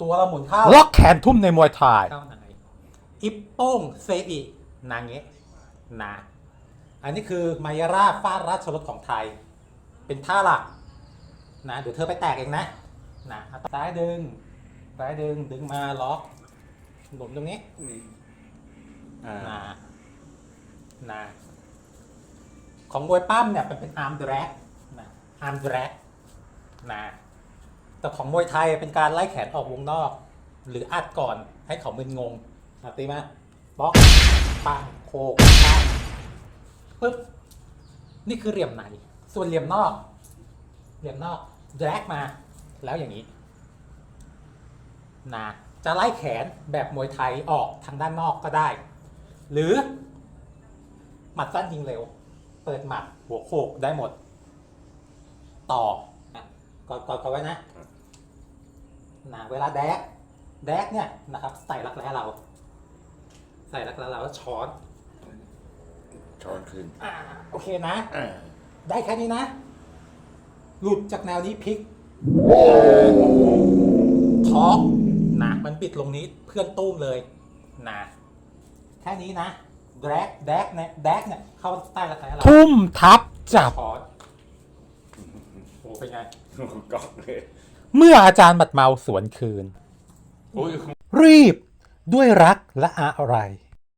ตัวเราหมุนเข้าล็อกแขนทุ่มในมวยไทยเข้าไหนอิปโป้งเซอินางเงะนะอันนี้คือมายาราฟาดราชรถของไทย เป็นท่าหลักนะเดี๋ยวเธอไปแตกเองนะนะเอาซ้ายดึงซ้ายดึงดึงมาล็อกหนุนตรงนี้อ่านะนะของมวยปั้มเนี่ยเป็นเป็นอาร์มดรกนะอาร์มดรกนะ แต่ของมวยไทยเป็นการไล่แขนออกวงนอก หรืออัดก่อนให้เขามึนงงนะตีมาบล็อกปังโคกปังปึ๊บนี่คือเหลี่ยมในส่วนเหลี่ยมนอก เหลี่ยมนอกแดกมา แล้วอย่างนี้นะจะไล่แขนแบบมวยไทยออกทางด้านนอกก็ได้ หรือ หมัดสั้นยิงเร็ว เปิดหมัดหัวโขกได้หมด ต่อ กดกดกดไว้นะนะเวลาแดกแดกเนี่ยนะครับ ใส่รักแร้เรา ใส่รักแร้เราแล้วช้อนช้อนขึ้นอ่าโอเคนะ อ่าได้แค่นี้นะ หลุดจากแนวนี้พลิกท้องนะมันปิดลงนี้เพื่อนตุ้มเลยนะแค่นี้นะแดกแดกเนี่ยแดกเนี่ยเข้าใต้รักแร้เราทุ่มทับจับช้อน โอ้เป็นไงกอกเลยเมื่ออาจารย์บัดเมาสวนคืน โอ้ย รีบด้วยรักและอะไร